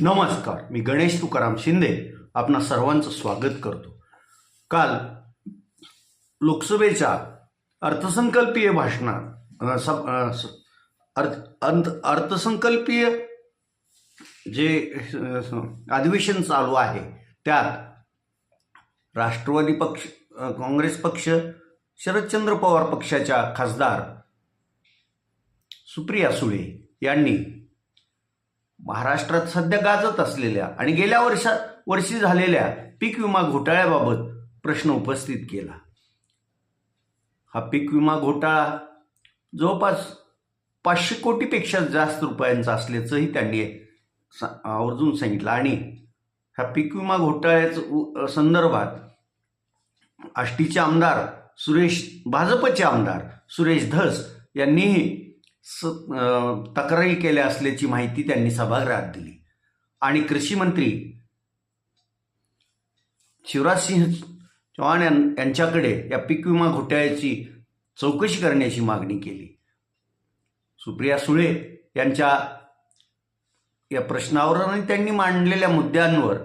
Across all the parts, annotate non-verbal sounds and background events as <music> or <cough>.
नमस्कार मी गणेश तुकाराम शिंदे आपणा सर्वांचं स्वागत करतो. काल लोकसभेच्या अर्थसंकल्पीय भाषणात सब स- अर्थ अंत अर्थसंकल्पीय जे अधिवेशन चालू आहे त्यात राष्ट्रवादी पक्ष काँग्रेस पक्ष शरदचंद्र पवार पक्षाच्या खासदार सुप्रिया सुळे यांनी महाराष्ट्रात सध्या गाजत असलेल्या आणि गेल्या वर्षा वर्षी झालेल्या पीक विमा घोटाळ्याबाबत प्रश्न उपस्थित केला. हा पीक विमा घोटाळा जवळपास पाचशे कोटीपेक्षा जास्त रुपयांचा असल्याचंही त्यांनी सा- आवर्जून सांगितलं. आणि ह्या पीक विमा घोटाळ्याचं संदर्भात आष्टीचे आमदार सुरेश भाजपचे आमदार सुरेश धस यांनीही स तक्रारी केल्या असल्याची माहिती त्यांनी सभागृहात दिली. आणि कृषी मंत्री शिवराजसिंह चौहान यां- यांच्याकडे या पीक विमा घोटाळ्याची चौकशी करण्याची मागणी केली. सुप्रिया सुळे यांच्या या प्रश्नावर आणि त्यांनी मांडलेल्या मुद्द्यांवर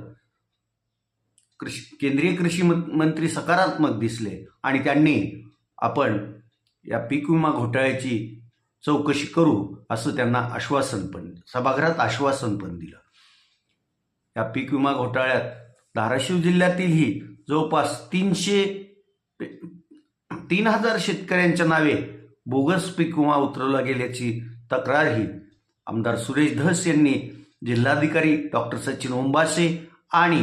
कृषी केंद्रीय कृषी मंत्री सकारात्मक दिसले. आणि त्यांनी आपण या पीक विमा घोटाळ्याची चौकशी करू असं त्यांना आश्वासन पण सभागृहात आश्वासन पण दिलं. या पीक विमा घोटाळ्यात धाराशिव जिल्ह्यातीलही जवळपास तीनशे तीन हजार शेतकऱ्यांच्या नावे बोगस पीक विमा उतरवला गेल्याची तक्रारही आमदार सुरेश धस यांनी जिल्हाधिकारी डॉक्टर सचिन ओंबासे आणि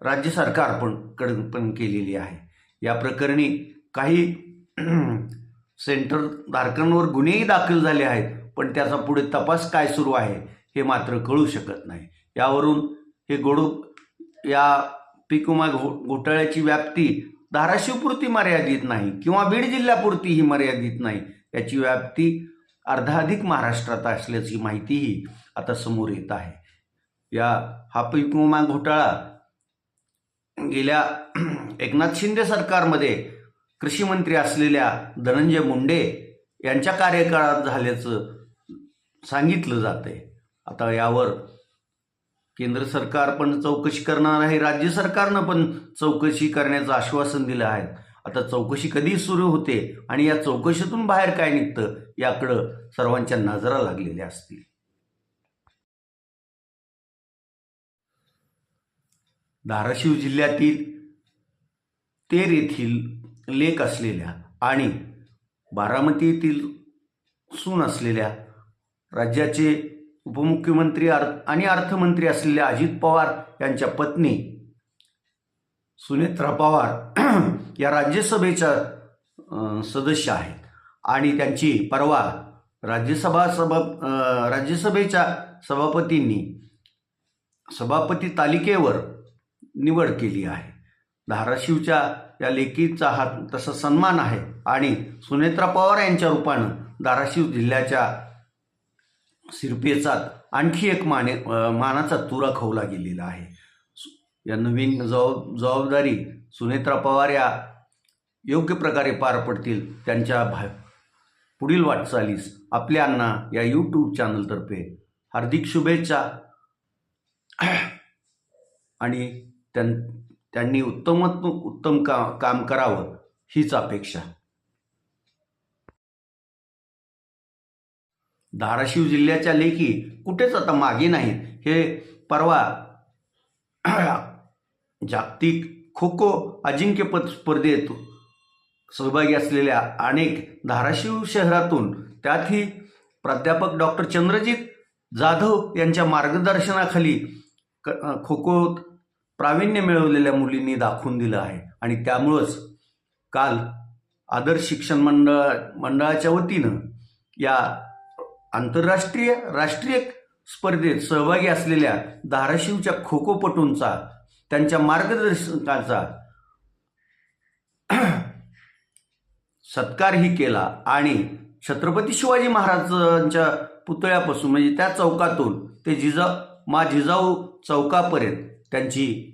राज्य सरकार पण कडून पण केलेली आहे. या प्रकरणी काही सेंटर धारकांवर गुन्हेही दाखल झाले आहेत पण त्याचा पुढे तपास काय सुरू आहे हे मात्र कळू शकत नाही. यावरून हे गोडू या पीक विमा घो घोटाळ्याची व्याप्ती धाराशिवपुरती मर्यादित नाही किंवा बीड जिल्ह्यापुरती ही मर्यादित नाही. याची व्याप्ती अर्धाधिक महाराष्ट्रात असल्याची माहितीही आता समोर येत आहे. या हा पीक विमा घोटाळा गेल्या एकनाथ शिंदे सरकारमध्ये कृषीमंत्री असलेल्या धनंजय मुंडे यांच्या कार्यकाळात झाल्याचं सांगितलं जातंय. आता यावर केंद्र सरकार पण चौकशी करणार आहे राज्य सरकारनं पण चौकशी करण्याचं आश्वासन दिलं आहे. आता चौकशी कधी सुरू होते आणि या चौकशीतून बाहेर काय निघतं याकडं सर्वांच्या नजरा लागलेल्या असतील. धाराशिव जिल्ह्यातील तेर येथील लेक असलेल्या आणि बारामती येथील सून असलेल्या राज्याचे उपमुख्यमंत्री अर् आणि अर्थमंत्री असलेल्या अजित पवार यांच्या पत्नी सुनेत्रा पवार <clears throat> या राज्यसभेच्या सदस्य आहेत. आणि त्यांची परवा राज्यसभा सभा राज्यसभेच्या सभापतींनी सभापती तालिकेवर निवड केली आहे. धाराशिवच्या या लेखीचा हा तसा सन्मान आहे. आणि सुनेत्रा पवार यांच्या रूपानं धाराशिव जिल्ह्याच्या सिरपेचात आणखी एक माने मानाचा तुरा खवला गेलेला आहे. सु- या नवीन जबाब जबाबदारी सुनेत्रा पवार या योग्य प्रकारे पार पडतील त्यांच्या भा पुढील वाटचालीस आपल्यांना या यूट्यूब चॅनलतर्फे हार्दिक शुभेच्छा. आणि त्यां त्यांनी उत्तमोत्तम उत्तम का काम करावं हीच अपेक्षा. धाराशिव जिल्ह्याच्या लेखी कुठेच आता मागे नाहीत. हे परवा <clears throat> जागतिक खो खो अजिंक्यपद स्पर्धेत सहभागी असलेल्या अनेक धाराशिव शहरातून त्यातही प्राध्यापक डॉक्टर चंद्रजित जाधव यांच्या मार्गदर्शनाखाली क खो खो प्रावीण्य मिळवलेल्या मुलींनी दाखवून दिलं आहे. आणि त्यामुळंच काल आदर्श शिक्षण मंडळ मंडळाच्या वतीनं या आंतरराष्ट्रीय राष्ट्रीय स्पर्धेत सहभागी असलेल्या धाराशिवच्या खो खोपटूंचा त्यांच्या मार्गदर्शकाचा सत्कारही केला. आणि छत्रपती शिवाजी महाराजांच्या पुतळ्यापासून म्हणजे त्या चौकातून ते जिजा मा जिजाऊ चौकापर्यंत त्यांची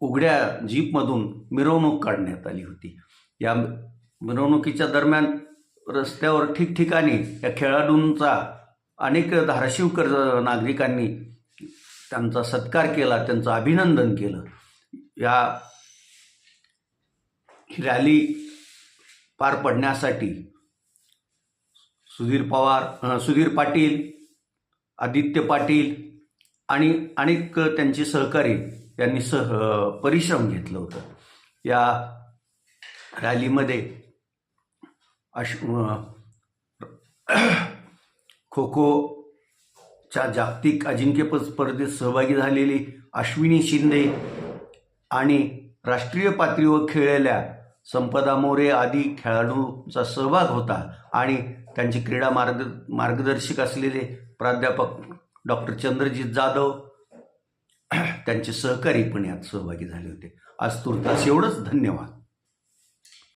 उघड्या जीपमधून मिरवणूक काढण्यात आली होती. या मिरवणुकीच्या दरम्यान रस्त्यावर ठिकठिकाणी या खेळाडूंचा अनेक धाराशिवकर नागरिकांनी त्यांचा सत्कार केला त्यांचं अभिनंदन केलं. या रॅली पार पडण्यासाठी सुधीर पवार सुधीर पाटील आदित्य पाटील आणि अनेक त्यांचे सहकारी यांनी सह परिश्रम घेतलं होतं. या रॅलीमध्ये अश खो खोच्या जागतिक अजिंक्यपद स्पर्धेत सहभागी झालेली अश्विनी शिंदे आणि राष्ट्रीय पातळीवर खेळलेल्या संपदा मोरे आदी खेळाडूंचा सहभाग होता आणि त्यांचे क्रीडा मार्ग मार्गदर्शक असलेले प्राध्यापक डॉक्टर चंद्रजीत जाधव <clears throat> त्यांचे सहकारी पण यात सहभागी झाले होते. आज तुर्तास एवढंच धन्यवाद.